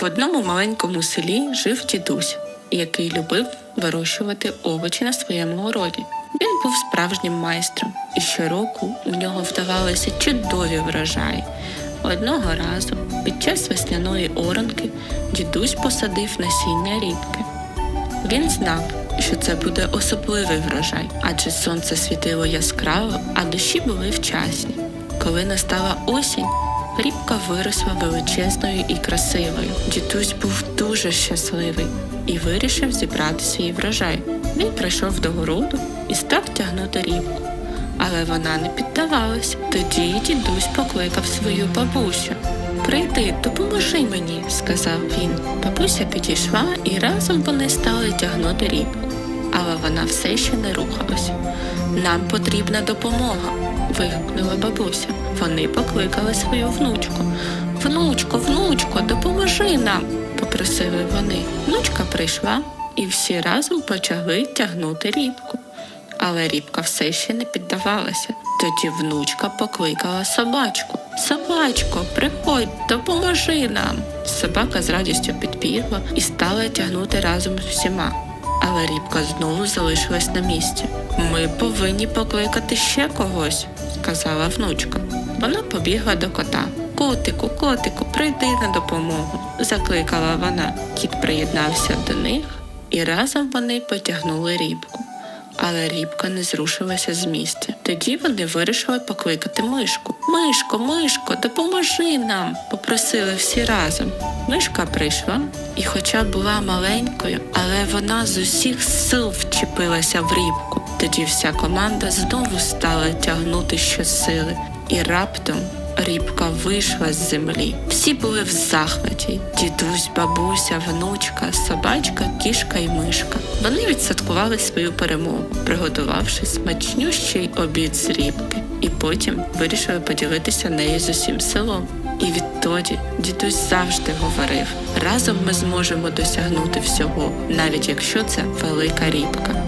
В одному маленькому селі жив дідусь, який любив вирощувати овочі на своєму городі. Він був справжнім майстром, і щороку у нього вдавалися чудові врожаї. Одного разу, під час весняної оранки, дідусь посадив насіння рібки. Він знав, що це буде особливий врожай, адже сонце світило яскраво, а дощі були вчасні. Коли настала осінь, рібка виросла величезною і красивою. Дідусь був дуже щасливий і вирішив зібрати свій врожай. Він прийшов до городу і став тягнути рібку. Але вона не піддавалась. Тоді дідусь покликав свою бабусю. Прийди, допоможи мені, сказав він. Бабуся підійшла і разом вони стали тягнути рібку. Але вона все ще не рухалась. Нам потрібна допомога, вигукнула бабуся. Вони покликали свою внучку. Внучко, внучко, допоможи нам, попросили вони. Внучка прийшла, і всі разом почали тягнути рібку. Але рібка все ще не піддавалася. Тоді внучка покликала собачку. Собачко, приходь, допоможи нам. Собака з радістю підбігла і стала тягнути разом з всіма. Але рібка знову залишилась на місці. Ми повинні покликати ще когось, сказала внучка. Вона побігла до кота. Котику, котику, прийди на допомогу, закликала вона. Кіт приєднався до них, і разом вони потягнули рібку. Але рібка не зрушилася з місця. Тоді вони вирішили покликати мишку. Мишко, мишко, допоможи нам, попросили всі разом. Мишка прийшла і, хоча була маленькою, але вона з усіх сил вчепилася в рібку. Тоді вся команда знову стала тягнути щосили, і раптом рібка вийшла з землі. Всі були в захваті: дідусь, бабуся, внучка, собачка, кішка і мишка. Вони відсвяткували свою перемогу, приготувавши смачнющий обід з рібки, і потім вирішили поділитися нею з усім селом. І відтоді дідусь завжди говорив: разом ми зможемо досягнути всього, навіть якщо це велика рібка.